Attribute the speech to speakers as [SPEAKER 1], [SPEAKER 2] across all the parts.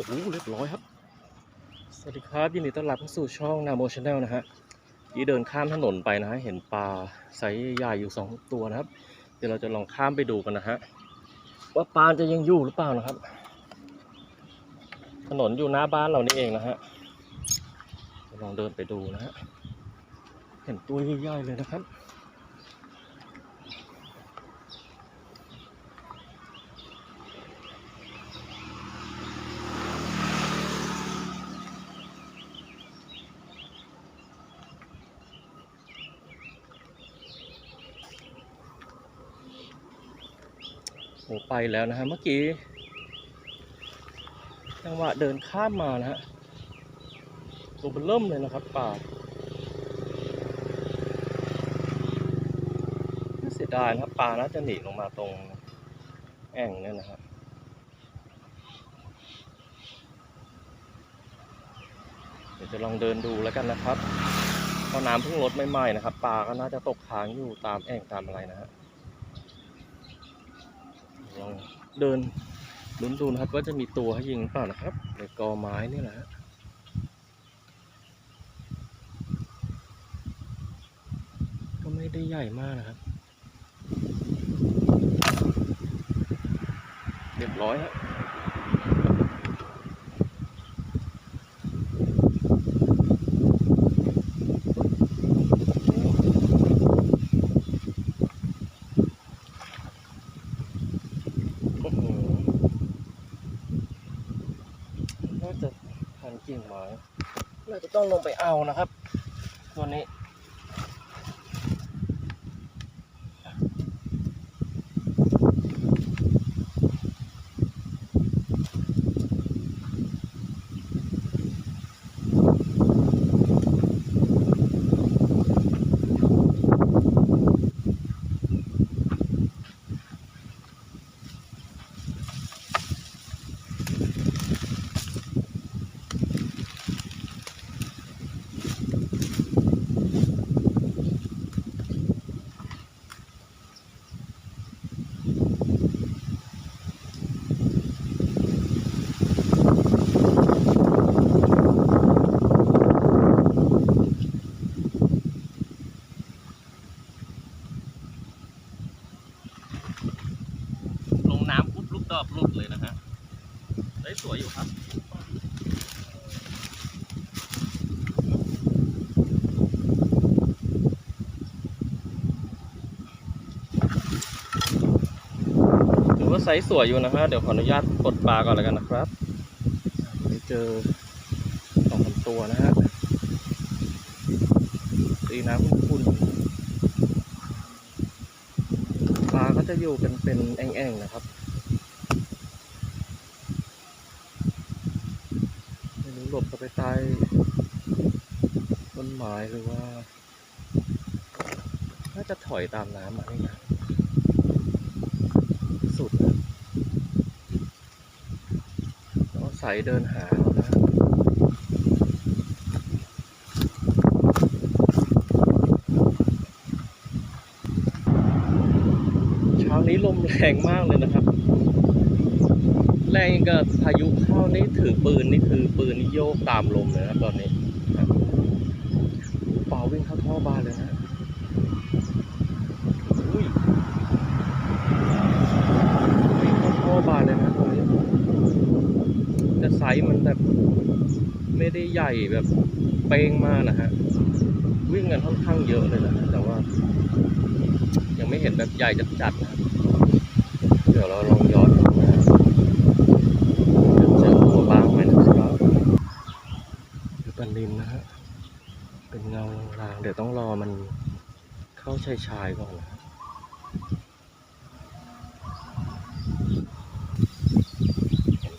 [SPEAKER 1] อ้โหเรียบร้อยครับ สวัสดีครับ ยินดีต้อนรับเข้าสู่ช่องนาโมชาแนลนะฮะยี่เดินข้ามถนนไปนะฮะ เห็นปลาไซส์ใหญ่อยู่สองตัวนะครับ เดี๋ยวเราจะลองข้ามไปดูกันนะฮะ ว่าปลาจะยังอยู่หรือเปล่านะครับ ถนนอยู่หน้าบ้านเรานี่เองนะฮะ ลองเดินไปดูนะฮะ เห็นตัวใหญ่ๆเลยนะครับ โอ้ไปแล้วนะฮะเมื่อกี้จังหวะเดินข้ามมานะฮะตัวเบนเริ่มเลยนะครับป่าเสียดายนะครับปลาน่าจะหนีลงมาตรงแอ่งเนี่ยนะครับเดี๋ยวจะลองเดินดูแล้วกันนะครับเพราะน้ำเพิ่งลดใหม่ๆนะครับปลาก็น่าจะตกค้างอยู่ตามแอ่งตามอะไรนะฮะ ลองเดินลุ้นดูนะครับ ว่าจะมีตัวให้ยิงหรือเปล่านะครับในกอไม้นี่แหละก็ไม่ได้ใหญ่มากนะครับ เรียบร้อยครับอ้โหน่าจะพันกิ่งไม้น่าจะ ต้องลงไปเอานะครับ ตัวนี้ ลงน้ำปุ๊บลูกดอกหลุดเลยนะฮะ ได้สวยอยู่ครับ ถือว่า ไซส์สวยอยู่นะฮะเดี๋ยวขออนุญาตกดปลาก่อนแล้วกันนะครับได้เจอสองตัวนะฮะตีน้ำขุ่นๆปลาก็จะอยู่กันเป็นแอ่งๆนะครับไม่รู้หลบเข้าไปใต้ต้นไม้หรือว่า น่าจะถอยตามน้ำมานี่นะ สุดนะต้องอาศัยเดินหานะเช้านี้ลมแรงมากเลยนะครับ แรงย่างกับพายุเข้านี่ถือปืนนี่คือปืนนี่โยกตามลมเลยนะตอนนี้เป่าวิ่งเข้าท่อบานเลยนะอุ้ยวิ่งเข้าท่อบานเลยนะตรงนี้แต่ไซส์มันแบบ ได้ใหญ่แบบเป้งมากนะฮะวิ่งกันค่อนข้างเยอะเลยนะแต่ว่า ยังไม่เห็นแบบใหญ่จัดๆนะเดี๋ยวเราลองย้อนดูนะเจอตัวบ้างไหมนะครับคือปันลินนะฮะเป็นเงาลางๆเดี๋ยวต้องรอมันเข้าชายชายก่อนนะ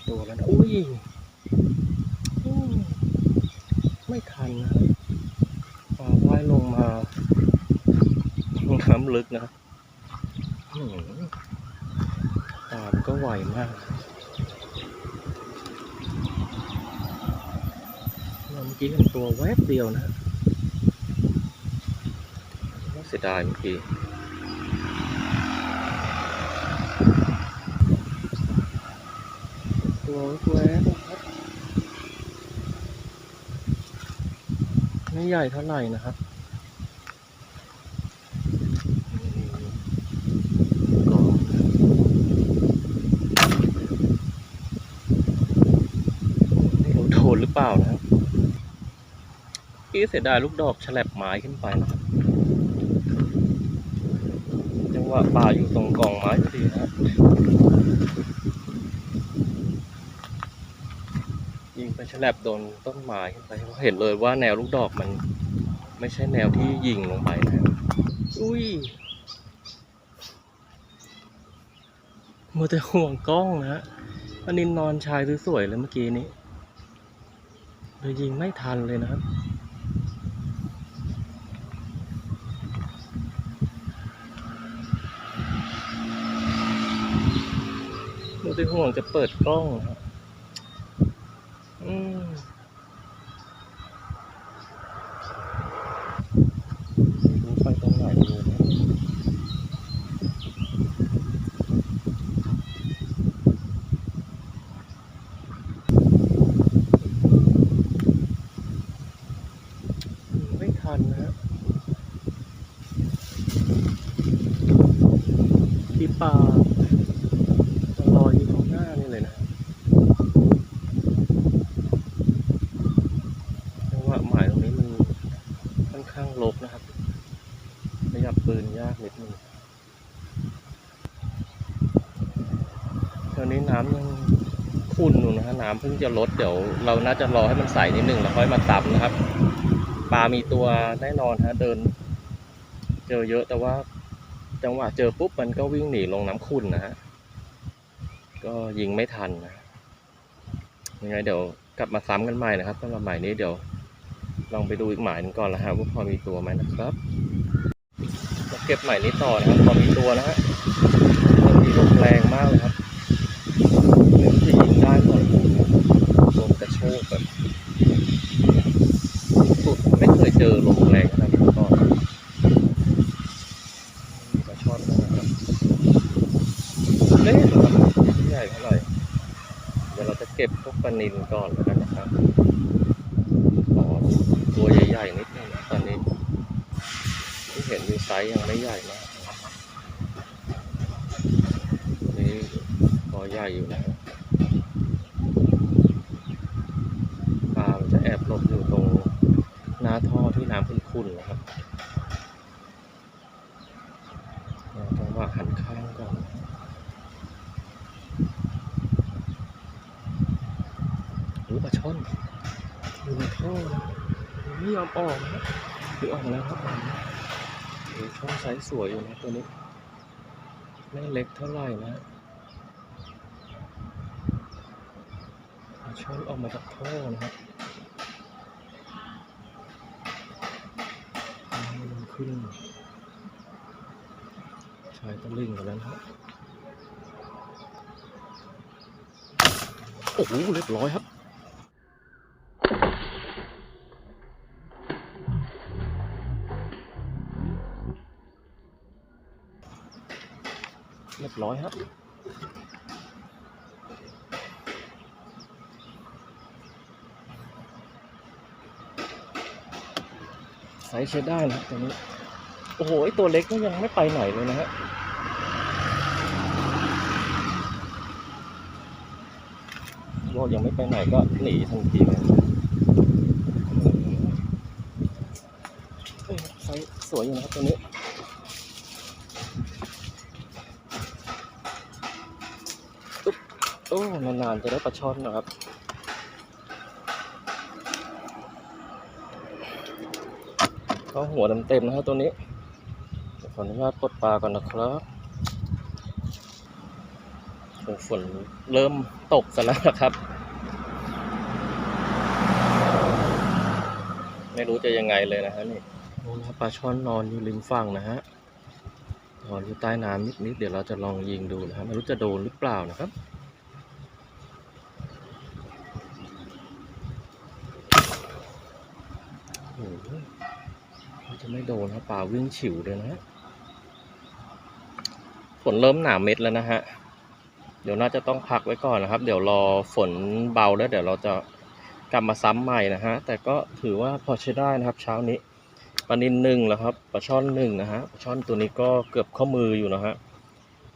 [SPEAKER 1] ตัวแล้วนะอุ้ยอืม ไม่ทันนะว่ายลงมาน้ำลึกนะอื้อหือปลามก็ไวมากเมื่อกี้เห็นตัวแวบเดียวนะเสียดายเมื่อกี้ตัวแวบๆนะครับ ไม่ใหญ่เท่าไหร่นะครับกองไม่รู้โดนหรือเปล่านะครับพี่เสียดายลูกดอกฉลับไม้ขึ้นไปนะครับจังหวะป่าอยู่ตรงกองไม้พอดีนะครับ ยิงไป ฉลับโดนต้นไม้ขึ้นไปเขาเห็นเลยว่าแนวลูกดอกมัน ไม่ใช่แนวที่ยิงลงไปนะอุ้ยมัวแต่ห่วงกล้องนะฮะอันนี้นอนชายสวยๆเลยเมื่อกี้นี้เลยยิงไม่ทันเลยนะครับมัวแต่ห่วงจะเปิดกล้องนะครับ อืมรู้ไปตรงไหนเลยนะไม่ทันนะฮะ่ป่าลอยอยู่ตรงหน้านี่เลยนะจังหวะหมายตรงนี้มันค่อนข้างลบนะครับขยับปืนยากนิดนึงตอนนี้น้ำยังขุ่นอยู่นะฮะน้ำเพิ่งจะลดเดี๋ยว เราน่าจะรอให้มันใสนิดนึงแล้วค่อยมาตับนะครับปลามีตัวแน่นอนฮะเดิน เจอเยอะแต่ว่า จังหวะเจอปุ๊บมันก็วิ่งหนีลงน้ำขุ่นนะฮะ ก็ยิงไม่ทันนะยังไงเดี๋ยวกลับมาซ้ำกันใหม่นะครับสำหรับหมายนี้เดี๋ยวลองไปดูอีกหมายหนึงก่อนนะฮะว่าพอมีตัวไหมนะครับเก็บหมายนี้ต่อนะครับพอมีตัวนะฮะมีลมแรงมากเลยครับเริ่มจะยิงได้หน่อยลมกระโชกแบบสุดไม่เคยเจอลมแรงขนาดนี้มาก่อนมีปลาช่อนนะครับเล่นเหรอครับไม่ใหญ่เท่าไหร่เดี๋ยวเราจะเก็บ พวกปลานิลก่อนแล้วกันนะครับอ๋อตัวใหญ่ๆนิดนึงตอนนี้ที่เห็นอยู่ไซส์ยังไม่ใหญ่มากนี้พอใหญ่อยู่นะปลาจะแอบหลบอยู่ตรงหน้าท่อที่น้ำขุ่นๆนะครับเราจังหวะหันข้างก่อน หรือปลาช่อนอยู่ในท่อไม่ยอมออกนะหรือออกมาแล้วครับผมช่องไซส์สวยอยู่นะตัวนี้ไม่เล็กเท่าไหร่นะช่อนออกมาจากท่อนะครับมันขึ้นชายตะลิงกันแล้วนะฮะโอ้โหเรียบร้อยครับ ร้อยครับไซส์ใช้ได้นะตัวนี้ โอ้โหไอตัวเล็กนี่ยังไม่ไปไหนเลยนะฮะบอกยังไม่ไปไหนก็หนีทันทีเลยเอ้ยไซส์สวยอยู่นะครับตัวนี้ โอ้ นานๆจะได้ปลาช่อนนะครับ ก็หัวเต็มๆนะครับตัวนี้ขออนุญาตปลดปลาก่อนนะครับโอ้ฝนเริ่มตกซะแล้วนะครับ ไม่รู้จะยังไงเลยนะฮะนี่โอ้นะปลาช่อนนอนอยู่ริมฝั่งนะฮะนอนอยู่ใต้น้ำนิดๆเดี๋ยวเราจะลองยิงดูนะครับไม่รู้จะโดนหรือเปล่านะครับ โหจะไม่โดนครับปลาวิ่งฉิวเลยนะฮะฝนเริ่มหนาเม็ดแล้วนะฮะ เดี๋ยวน่าจะต้องพักไว้ก่อนนะครับ เดี๋ยวรอฝนเบาแล้วเดี๋ยวเราจะกลับมาซ้ำใหม่นะฮะ แต่ก็ถือว่าพอใช้ได้นะครับ เช้านี้ปลานินหนึ่งแล้วครับปลาช่อนหนึ่งนะฮะปลาช่อนตัวนี้ก็เกือบข้อมืออยู่นะฮะ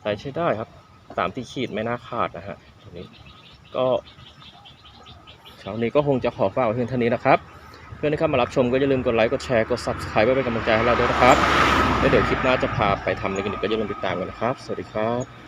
[SPEAKER 1] ใส่ใช้ได้ครับตามที่ขีดไม่น่าขาดนะฮะตัวนี้ก็เช้านี้ก็คงจะขอฝากไว้เพียงเท่านี้นะครับ เพื่อนที่เข้ามารับชมก็อย่าลืมกดไลค์ กดแชร์ กด subscribe เพื่อเป็นกำลังใจให้เราด้วยนะครับ แล้วเดี๋ยวคลิปหน้าจะพาไปทำอะไรกันอีกก็อย่าลืมติดตามกันนะครับ สวัสดีครับ